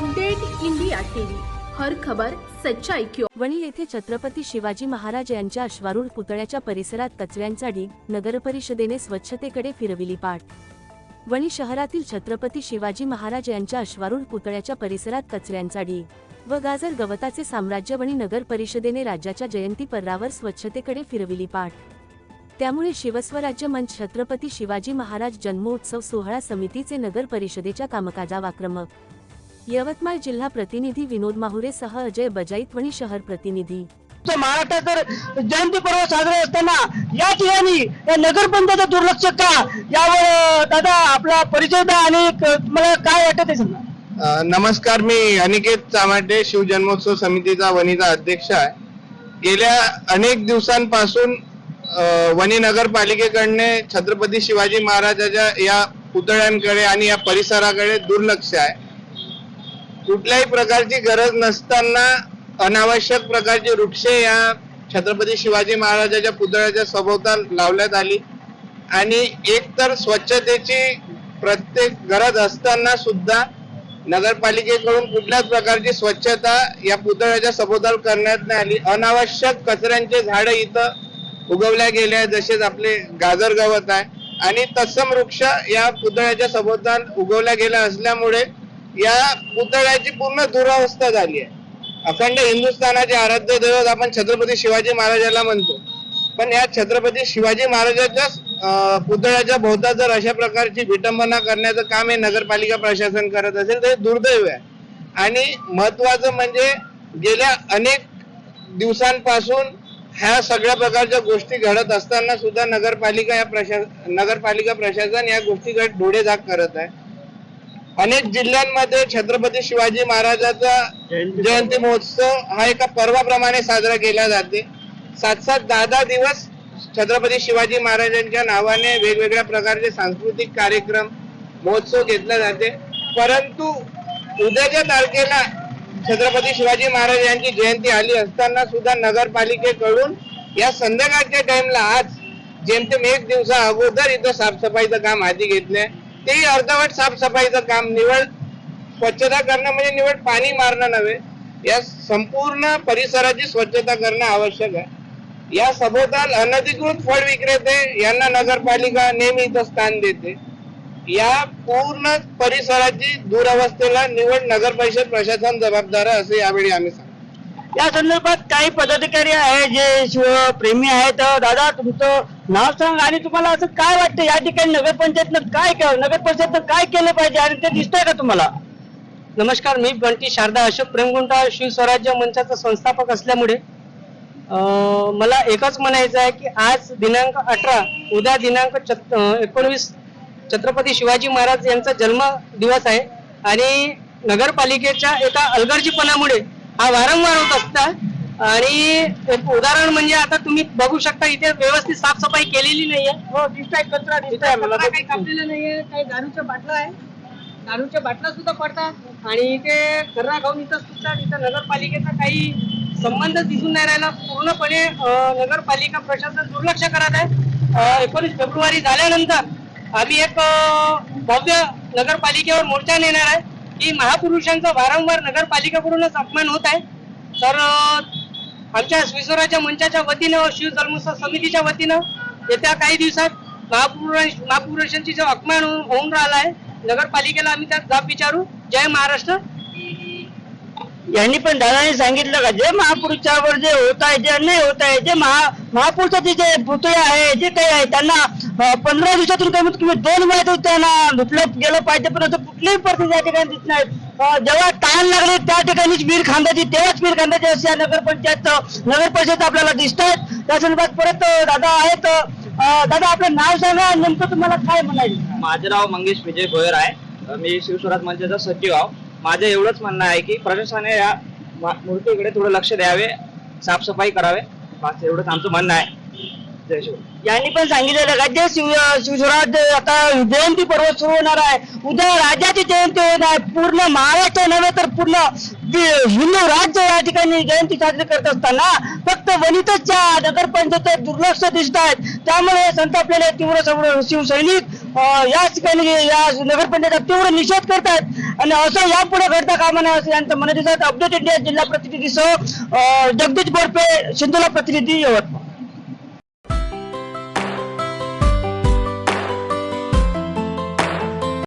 Update India TV. हर खबर सच्चाई क्यों. वणी येथे छत्रपती शिवाजी महाराज यांच्या अश्वारूढ पुतळ्याच्या परिसरात कचऱ्यांचा ढीग नगरपरिषदेने स्वच्छतेकडे फिरविली पाठ. वणी शहरातील छत्रपती शिवाजी महाराज यांच्या अश्वारूढ पुतळ्याच्या परिसरात कचऱ्यांचा ढीग व गाजर गवताचे साम्राज्य वणी नगर परिषदेने राज्याच्या जयंती पर्रावर स्वच्छतेकडे फिरविली पाठ. त्यामुळे शिवस्वराज्य मंच छत्रपती शिवाजी महाराज जन्मोत्सव सोहळा समितीचे नगर परिषदेच्या कामकाजावाक्रमक यवतमाळ जिल्हा प्रतिनिधी विनोद माहुरे सह अजय बजाईत वणी शहर प्रतिनिधी. महाराष्ट्रात तर जयंती पर्व साजरे असताना या ठिकाणी या नगरपंचायत दुर्लक्ष का? यावर दादा आपला परिचय द्या आणि मला काय वाटतं नमस्कार मी अनिकेत चामाटे शिवजन्मोत्सव समितीचा वणीचा अध्यक्ष आहे. गेल्या अनेक दिवसांपासून वणी नगरपालिकेकडने छत्रपती शिवाजी महाराजाच्या या पुतळ्यांकडे आणि या परिसराकडे दुर्लक्ष आहे. कुठल्याही प्रकारची गरज नसताना अनावश्यक प्रकारची वृक्षे या छत्रपती शिवाजी महाराजाच्या पुतळ्याच्या सभोवताल लावण्यात आली. आणि एक तर स्वच्छतेची प्रत्येक गरज असताना सुद्धा नगरपालिकेकडून कुठल्याच प्रकारची स्वच्छता या पुतळ्याच्या सभोवताल करण्यात नाही आली. अनावश्यक कचऱ्यांचे झाडं इथं उगवल्या गेले आहेत जसेच आपले गाजर गवत आहे. आणि तत्सम वृक्ष या पुतळ्याच्या सभोवताल उगवल्या गेल्या असल्यामुळे या पुतळ्याची पूर्ण दुरावस्था झाली आहे. अखंड हिंदुस्थानाचे आराध्य दैवत आपण छत्रपती शिवाजी महाराजाला म्हणतो. पण या छत्रपती शिवाजी महाराजाच्या पुतळ्याच्या भोवता जर अशा प्रकारची विटंबना करण्याचं काम हे नगरपालिका प्रशासन करत असेल तर दुर्दैव आहे. आणि महत्वाचं म्हणजे गेल्या अनेक दिवसांपासून ह्या सगळ्या प्रकारच्या गोष्टी घडत असताना सुद्धा नगरपालिका या प्रशासन नगरपालिका प्रशासन या गोष्टीकडे डोळे झाक करत आहे. अनेक जिल्ह्यांमध्ये छत्रपती शिवाजी महाराजाचा जयंती महोत्सव हा एका पर्वाप्रमाणे साजरा केला जाते. सात सात दहा दहा दिवस छत्रपती शिवाजी महाराजांच्या नावाने वेगवेगळ्या प्रकारचे सांस्कृतिक कार्यक्रम महोत्सव घेतला जाते. परंतु उद्याच्या तारखेला छत्रपती शिवाजी महाराज यांची जयंती आली असताना सुद्धा नगरपालिकेकडून या संध्याकाळच्या टाइमला आज जेमतेम एक दिवसा अगोदर इथं साफसफाईचं काम हाती घेतलंय. तेही अर्धवट साफसफाईचं काम निवड स्वच्छता करणं म्हणजे निवड पाणी मारणं नव्हे. या संपूर्ण परिसराची स्वच्छता करणं आवश्यक आहे. या सभोवताल अनधिकृत फळ विक्रेते यांना नगरपालिका नेहमी इथं स्थान देते. या पूर्ण परिसराची दुरावस्थेला निवड नगर परिषद प्रशासन जबाबदार आहे असे यावेळी आम्ही सांगतो. या संदर्भात काही पदाधिकारी आहे जे शिवप्रेमी आहेत. दादा तुमचं नाव सांग आणि तुम्हाला असं काय वाटतं? या ठिकाणी नगरपंचायतनं काय केलं? नगर परिषदनं काय केलं पाहिजे? आणि ते दिसतंय का तुम्हाला? नमस्कार मी बंटी शारदा अशोक प्रेमगुंटा शिवस्वराज्य मंचाचा संस्थापक असल्यामुळे मला एकच म्हणायचं आहे की आज दिनांक अठरा उद्या दिनांक छत- एकोणवीस छत्रपती शिवाजी महाराज यांचा जन्म दिवस आहे. आणि नगरपालिकेच्या एका अलगर्जीपणामुळे हा वारंवार होत असता. आणि एक उदाहरण म्हणजे आता तुम्ही बघू शकता इथे व्यवस्थित साफसफाई केलेली नाहीये. हो दिसताय कचरा दिसताय मला काही कापलेलं नाहीये. काही दारूच्या बाटल्या आहे दारूच्या बाटल्या सुद्धा पडतात. आणि इथे कर्रा खाऊन इथं सुटतात इथं नगरपालिकेचा काही संबंध दिसून नाही राहिला. पूर्णपणे नगरपालिका प्रशासन दुर्लक्ष करत आहे. एकोणीस फेब्रुवारी झाल्यानंतर आम्ही एक भव्य नगरपालिकेवर मोर्चा नेणार आहे. की महापुरुषांचा वारंवार नगरपालिकेकडूनच अपमान होत आहे. तर आमच्या विश्वराज्य मंचाच्या वतीनं व शिवजन्मोत्सव समितीच्या वतीनं येत्या काही दिवसात महापुरुष महापुरुषांची जो अपमान होऊन होऊन राहिला आहे नगरपालिकेला आम्ही त्यात जाब विचारू. जय महाराष्ट्र. यांनी पण दादाने सांगितलं का जे महापुरुषावर जे होत आहे जे अन्याय होत आहे जे महा महापुरुषाचे जे पुतळे आहे जे काही आहे त्यांना पंधरा दिवसातून कमीत कमी दोन वेळा त्यांना लुटलं गेलं पाहिजे परंतु कुठलीही परिस्थिती या ठिकाणी दिसत नाही. जेव्हा ताण लागले त्या ठिकाणीच वीर खांदाची तेव्हाच वीर खांदाची अशा नगरपंचायत नगर परिषद आपल्याला दिसत आहेत. त्या संदर्भात परत दादा आहेत. दादा आपलं नाव सांगा नेमकं तुम्हाला काय म्हणायचं? माझं नाव मंगेश विजय भोयर आहे. मी शिवस्वराज मंचाचा सचिव आहो. माझं एवढंच म्हणणं आहे की प्रशासनाने या मूर्तीकडे थोडं लक्ष द्यावे साफसफाई करावे. माझं एवढंच आमचं म्हणणं आहे. जय शिव यांनी पण सांगितलेलं का जे शिव शिवराज आता जयंती पर्व सुरू होणार आहे. उद्या राजाची जयंती होणार आहे. पूर्ण महाराष्ट्र नव्हे तर पूर्ण हिंदू राज्य या ठिकाणी जयंती साजरी करत असताना फक्त वनितच्या नगरपंचायत दुर्लक्ष दिसत आहेत. त्यामुळे संतापलेले तीव्र समोर शिवसैनिक या ठिकाणी या नगरपंचायत तीव्र निषेध करतात आणि असं यापुढे घडता कामा नये असं यांचं म्हणत आहे अपडेट इंडिया जिल्हा प्रतिनिधीसह जगदीश बोरपे सिंधुला प्रतिनिधी यवतमाळ